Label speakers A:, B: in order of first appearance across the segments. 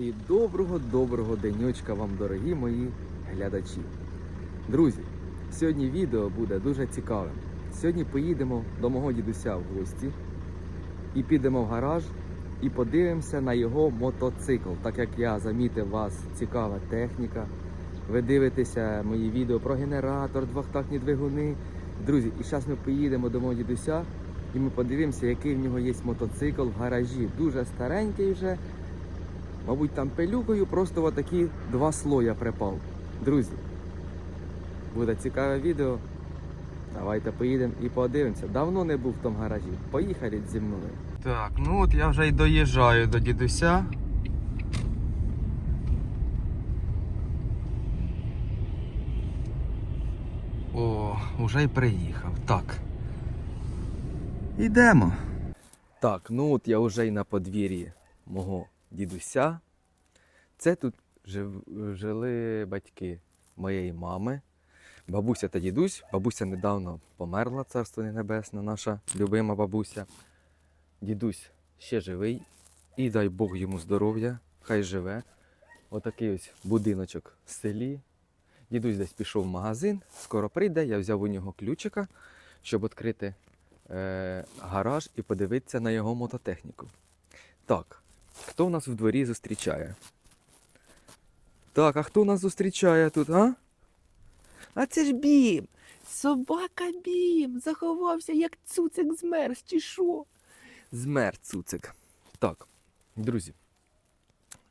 A: І доброго-доброго денечка вам, дорогі мої глядачі. Друзі, сьогодні відео буде дуже цікавим. Сьогодні поїдемо до мого дідуся в гості і підемо в гараж і подивимося на його мотоцикл. Так як я замітив вас цікава техніка. Ви дивитеся мої відео про генератор, двохтактні двигуни. Друзі, і зараз ми поїдемо до мого дідуся і ми подивимося, який в нього є мотоцикл в гаражі. Дуже старенький вже. Мабуть, там пилюкою просто отакі два слоя припав. Друзі, буде цікаве відео. Давайте поїдемо і подивимося. Давно не був в тому гаражі. Поїхали зі мною. Так, ну от я вже й доїжджаю до дідуся. О, вже й приїхав. Так. Ідемо. Так, ну от я вже й на подвір'ї мого дідуся. Це тут жили батьки моєї мами, бабуся та дідусь. Бабуся недавно померла, царство небесне, наша любима бабуся. Дідусь ще живий. І дай Бог йому здоров'я, хай живе. Отакий ось будиночок в селі. Дідусь десь пішов в магазин, скоро прийде, я взяв у нього ключика, щоб відкрити е, гараж і подивитися на його мототехніку. Так, хто в нас в дворі зустрічає? Так, а хто нас зустрічає тут, а? А це ж бім! Собака бім! Заховався, як цуцик змерз, чи що? Змер цуцик. Так, друзі,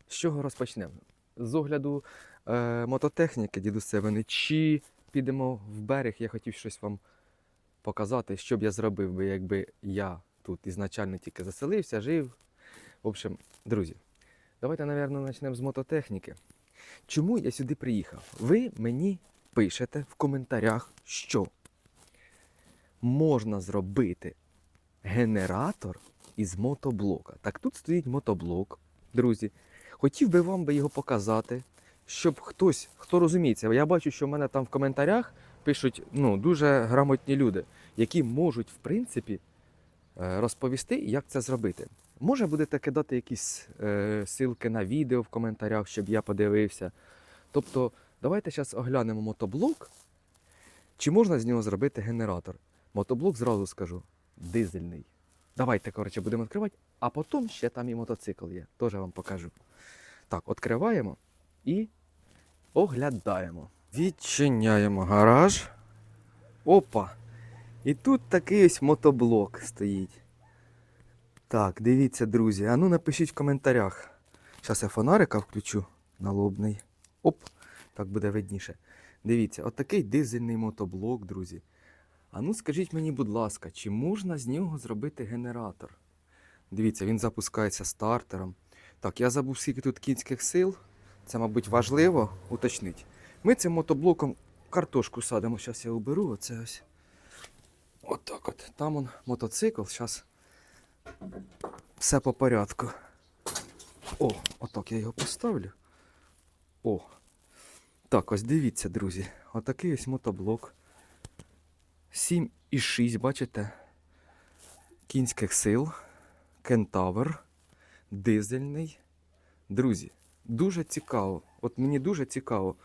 A: з чого розпочнемо? З огляду е, мототехніки, дідусевини, чи підемо в берег, я хотів щось вам показати, що б я зробив би, якби я тут ізначально тільки заселився, жив. В общем, друзі, давайте, напевно, почнемо з мототехніки. Чому я сюди приїхав? Ви мені пишете в коментарях, що можна зробити генератор із мотоблока. Так тут стоїть мотоблок, друзі. Хотів би вам би його показати, щоб хтось, хто розуміється, я бачу, що в мене там в коментарях пишуть ну, дуже грамотні люди, які можуть, в принципі, розповісти, як це зробити. Може будете кидати якісь е, ссылки на відео в коментарях, щоб я подивився. Тобто, давайте зараз оглянемо мотоблок. Чи можна з нього зробити генератор? Мотоблок зразу скажу, дизельний. Давайте, коротше, будемо відкривати, а потім ще там і мотоцикл є. Теж вам покажу. Так, відкриваємо і оглядаємо. Відчиняємо гараж. Опа! І тут такий ось мотоблок стоїть. Так, дивіться, друзі. А ну напишіть в коментарях. Зараз я фонарика включу налобний. Оп, так буде видніше. Дивіться, отакий дизельний мотоблок, друзі. А ну скажіть мені, будь ласка, чи можна з нього зробити генератор? Дивіться, він запускається стартером. Так, я забув, скільки тут кінських сил. Це, мабуть, важливо уточнити. Ми цим мотоблоком картошку садимо. Зараз я уберу оце ось. Отак от. Там он мотоцикл. Зараз все по порядку. О, отак я його поставлю. О. Так, ось дивіться, друзі. Отакий ось мотоблок. 7,6, бачите? Кінських сил. Кентавр. Дизельний. Друзі, дуже цікаво. От мені дуже цікаво.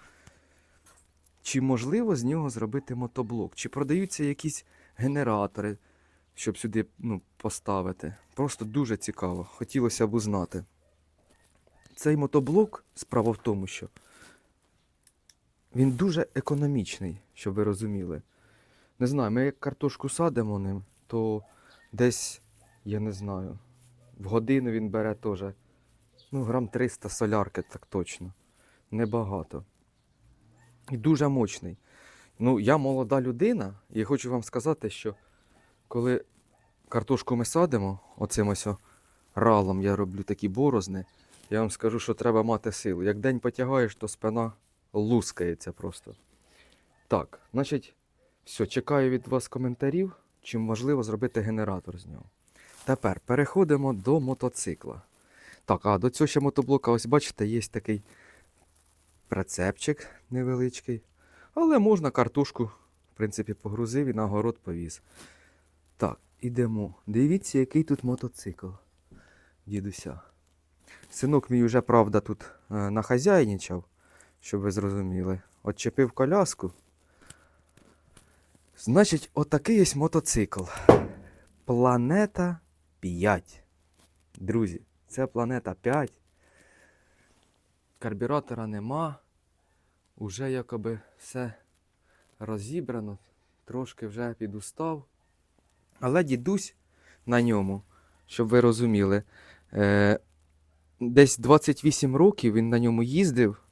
A: Чи можливо з нього зробити мотоблок? Чи продаються якісь генератори, щоб сюди ну, поставити? Просто дуже цікаво. Хотілося б узнати. Цей мотоблок, справа в тому, що він дуже економічний, щоб ви розуміли. Не знаю, ми як картошку садимо ним, то десь, я не знаю, в годину він бере теж ну, грам 300 солярки, так точно. Небагато. І дуже мощний. Ну, я молода людина, і хочу вам сказати, що коли картошку ми садимо, оцим ось ралом я роблю такі борозни, я вам скажу, що треба мати силу. Як день потягаєш, то спина лускається просто. Так, значить, все, чекаю від вас коментарів, чим можливо зробити генератор з нього. Тепер переходимо до мотоцикла. Так, а до цього ще мотоблока, ось бачите, є такий прицепчик невеличкий. Але можна картошку, в принципі, погрузив і на город повіз. Так, ідемо. Дивіться, який тут мотоцикл. Дідуся. Синок мій вже, правда, тут е, нахазяйничав, щоб ви зрозуміли. Отчепив коляску. Значить, отакий ось мотоцикл. Планета 5. Друзі, це планета 5. Карбюратора нема. Уже якоби все розібрано, трошки вже підустав. Але дідусь на ньому, щоб ви розуміли, е, десь 28 років він на ньому їздив,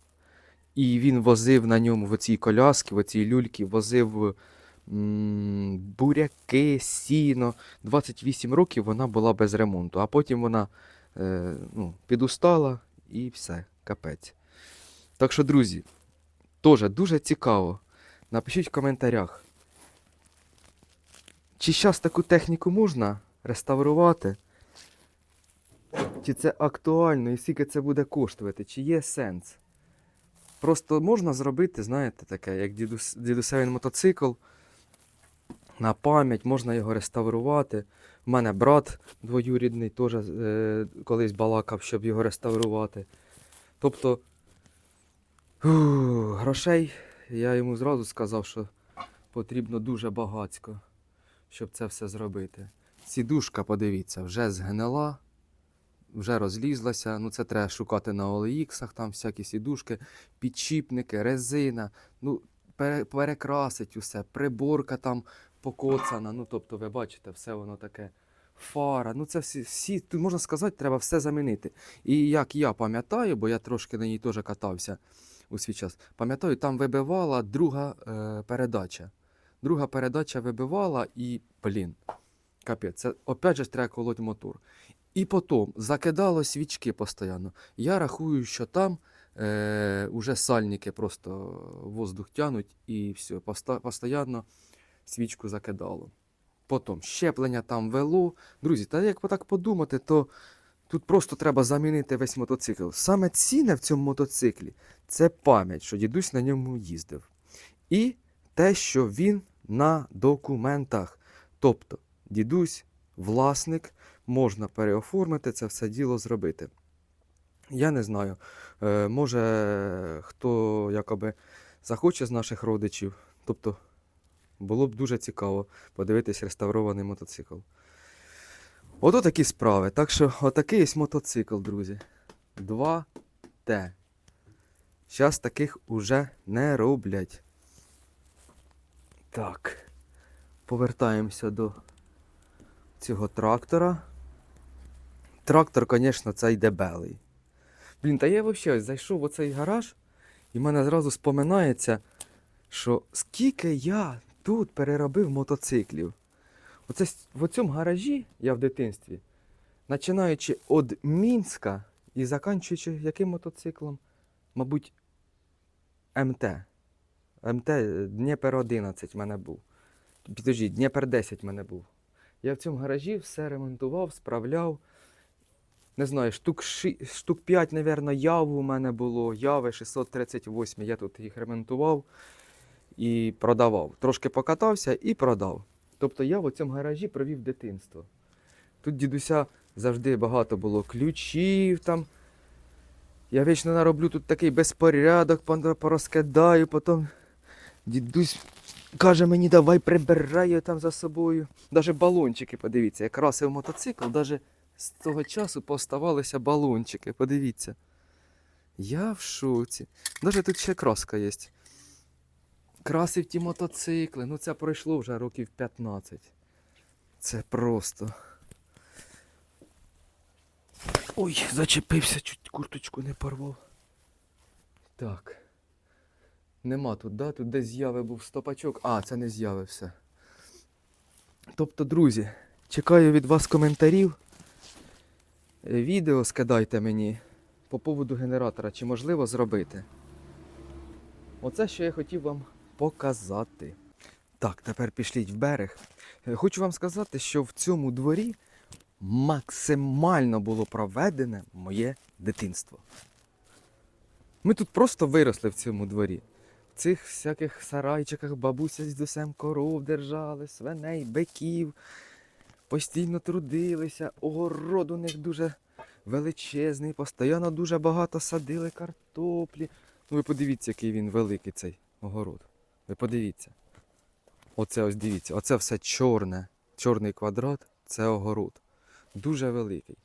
A: і він возив на ньому в оцій коляски, в оцій люльці, возив буряки, сіно. 28 років вона була без ремонту, а потім вона е, ну, підустала і все, капець. Так що, друзі, теж дуже цікаво. Напишіть в коментарях. Чи зараз таку техніку можна реставрувати? Чи це актуально і скільки це буде коштувати? Чи є сенс? Просто можна зробити, знаєте, таке, як дідус, дідусевин мотоцикл. На пам'ять, можна його реставрувати. У мене брат двоюрідний теж е, колись балакав, щоб його реставрувати. Тобто, ух, грошей я йому зразу сказав, що потрібно дуже багацько, щоб це все зробити. Сідушка, подивіться, вже згнила, вже розлізлася. Ну, це треба шукати на OLX, там всякі сідушки, підчіпники, резина. Ну, перекрасить усе, приборка там покоцана. Ну, тобто, ви бачите, все воно таке. Фара, ну це всі, всі, тут можна сказати, треба все замінити. І як я пам'ятаю, бо я трошки на ній теж катався у свій час, пам'ятаю, там вибивала друга е, передача. Друга передача вибивала і, блін, капець, це опять же треба колоть мотор. І потім закидало свічки постійно. Я рахую, що там е, уже сальники просто воздух тянуть і все, постійно свічку закидало. Потім щеплення там вело. Друзі, та як так подумати, то тут просто треба замінити весь мотоцикл. Саме цінне в цьому мотоциклі це пам'ять, що дідусь на ньому їздив. І те, що він на документах. Тобто, дідусь, власник, можна переоформити це все діло зробити. Я не знаю. Е, може, хто якоби захоче з наших родичів. Тобто, було б дуже цікаво подивитись реставрований мотоцикл. Ото такі справи. Так що, отакий ось мотоцикл, друзі. 2Т. Зараз таких уже не роблять. Так. Повертаємося до цього трактора. Трактор, звісно, цей дебелий. Блін, та я взагалі зайшов в оцей гараж, і в мене зразу споминається, що скільки я тут переробив мотоциклів. Оце в цьому гаражі я в дитинстві, починаючи від Мінська і закінчуючи яким мотоциклом? Мабуть, МТ. МТ Дніпер 11 в мене був. Підождіть, Дніпер 10 в мене був. Я в цьому гаражі все ремонтував, справляв. Не знаю, штук, ши, штук 5, мабуть, яву у мене було. Яви 638. Я тут їх ремонтував і продавав. Трошки покатався і продав. Тобто я в цьому гаражі провів дитинство. Тут дідуся завжди багато було ключів там. Я вічно нароблю тут такий безпорядок, порозкидаю, потім дідусь каже мені, давай прибирай там за собою. Даже балончики, подивіться, я красив мотоцикл, даже з того часу поставалися балончики, подивіться. Я в шоці. Даже тут ще краска є. Красив ті мотоцикли. Ну це пройшло вже років 15. Це просто. Ой, зачепився, чуть курточку не порвав. Так. Нема тут, да? Тут десь з'яви був стопачок. А, це не з'яви все. Тобто, друзі, чекаю від вас коментарів. Е, Відео скидайте мені по поводу генератора, чи можливо зробити. Оце, що я хотів вам показати. Так, тепер пішліть в берег. Е, Хочу вам сказати, що в цьому дворі максимально було проведене моє дитинство. Ми тут просто виросли в цьому дворі. В цих всяких сарайчиках бабуся з дідусем коров держали, свиней, биків. Постійно трудилися, огород у них дуже величезний, постійно дуже багато садили картоплі. Ну ви подивіться, який він великий цей огород. Ви подивіться. Оце ось дивіться, оце все чорне, чорний квадрат, це огород. Дуже великий.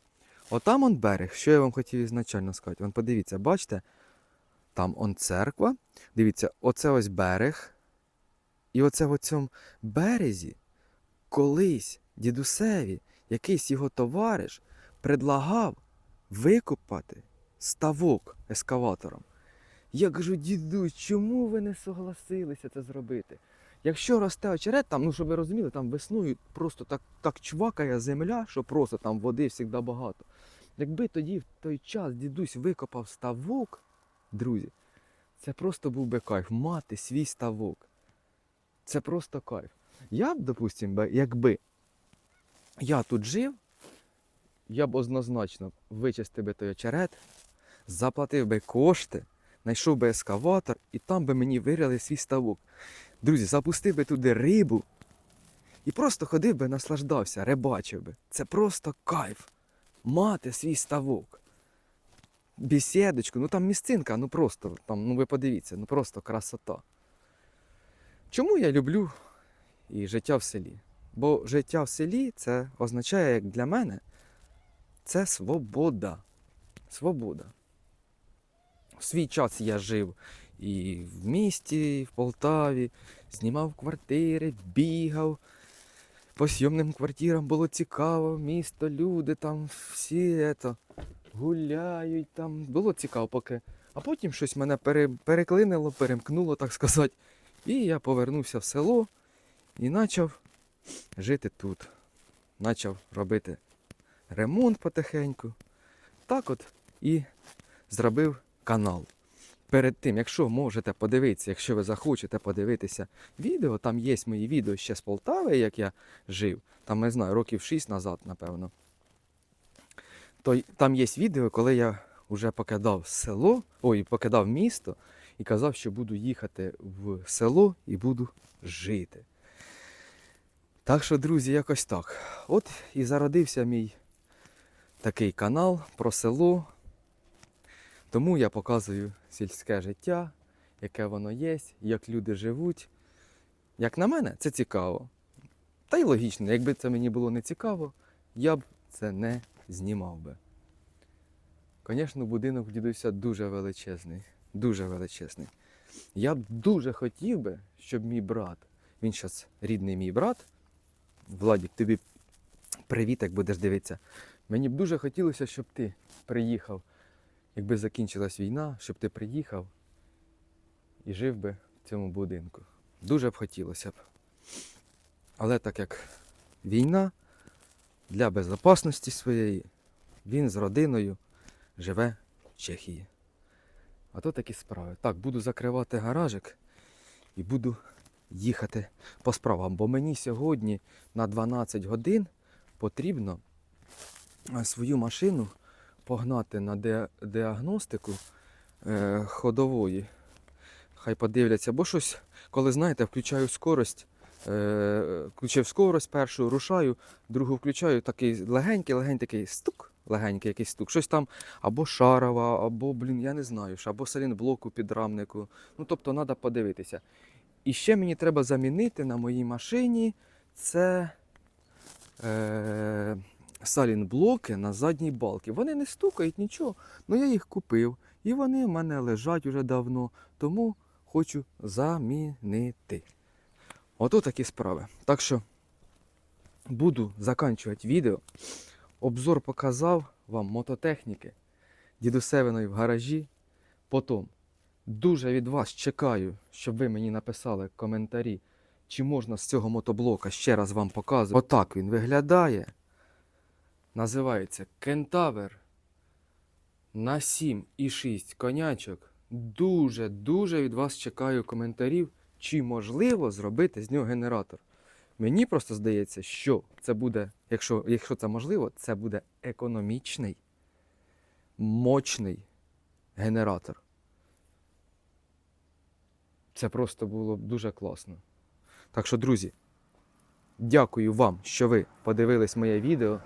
A: Отам он берег, що я вам хотів ізначально сказати. Вон подивіться, бачите, там он церква. Дивіться, оце ось берег. І оце в цьому березі колись дідусеві якийсь його товариш предлагав викопати ставок ескаватором. Я кажу, дідусь, чому ви не согласилися це зробити? Якщо росте очерет, там, ну щоб ви розуміли, там весною просто так, так чвакає земля, що просто там води завжди багато. Якби тоді в той час дідусь викопав ставок, друзі, це просто був би кайф мати свій ставок. Це просто кайф. Я б, допустим, би, якби я тут жив, я б однозначно вичистив би той очерет, заплатив би кошти, знайшов би ескаватор і там би мені вирили свій ставок. Друзі, запустив би туди рибу і просто ходив би, наслаждався, рибачив би. Це просто кайф. Мати свій ставок. Бесідочку, ну там місцинка, ну просто, там, ну ви подивіться, ну просто красота. Чому я люблю і життя в селі? Бо життя в селі це означає, як для мене, це свобода. Свобода. В свій час я жив і в місті, і в Полтаві, знімав квартири, бігав. По сйомним квартирам було цікаво, місто, люди там всі ето, гуляють там. Було цікаво поки. А потім щось мене пере, переклинило, перемкнуло, так сказати. І я повернувся в село і почав жити тут. Почав робити ремонт потихеньку. Так от і зробив канал. Перед тим, якщо можете подивитися, якщо ви захочете подивитися відео, там є мої відео ще з Полтави, як я жив, там, не знаю, років 6 назад, напевно. То там є відео, коли я вже покидав село, ой, покидав місто і казав, що буду їхати в село і буду жити. Так що, друзі, якось так. От і зародився мій такий канал про село. Тому я показую сільське життя, яке воно є, як люди живуть. Як на мене, це цікаво. Та й логічно, якби це мені було не цікаво, я б це не знімав би. Звісно, будинок дідуся дуже величезний. Дуже величезний. Я б дуже хотів би, щоб мій брат, він зараз рідний мій брат, Владік, тобі привіт, як будеш дивитися. Мені б дуже хотілося, щоб ти приїхав, якби закінчилась війна, щоб ти приїхав і жив би в цьому будинку. Дуже б хотілося б. Але так як війна для безпечності своєї, він з родиною живе в Чехії. А то такі справи. Так, буду закривати гаражик і буду їхати по справам. Бо мені сьогодні на 12 годин потрібно е, свою машину погнати на діагностику е, ходової. Хай подивляться, бо щось, коли знаєте, включаю скорость, е, включив скорость першу, рушаю, другу включаю, такий легенький, легенький такий стук, легенький якийсь стук. Щось там або шарова, або, блін, я не знаю, або салінблок у підрамнику. Ну, тобто, треба подивитися. І ще мені треба замінити на моїй машині це е, салінблоки на задній балки. Вони не стукають нічого, але я їх купив. І вони в мене лежать уже давно, тому хочу замінити. Ото такі справи. Так що буду закінчувати відео. Обзор показав вам мототехніки дідусевиної в гаражі. Потім дуже від вас чекаю, щоб ви мені написали коментарі, чи можна з цього мотоблока ще раз вам показувати. Отак він виглядає. Називається Кентавер на 7,6 конячок. Дуже-дуже від вас чекаю коментарів, чи можливо зробити з нього генератор. Мені просто здається, що це буде, якщо, якщо це можливо, це буде економічний, мощний генератор. Це просто було б дуже класно. Так що, друзі, дякую вам, що ви подивились моє відео.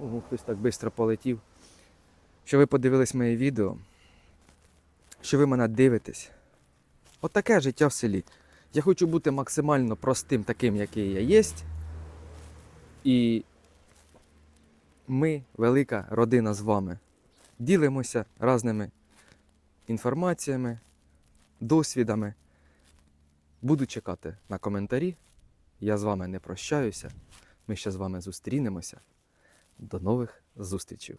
A: Ого, хтось так швидко полетів. що ви подивились моє відео, що ви мене дивитесь. От життя в селі. Я хочу бути максимально простим, таким, який я є. І ми, велика родина з вами, ділимося різними інформаціями, досвідами. Буду чекати на коментарі. Я з вами не прощаюся. Ми ще з вами зустрінемося. До нових зустрічей!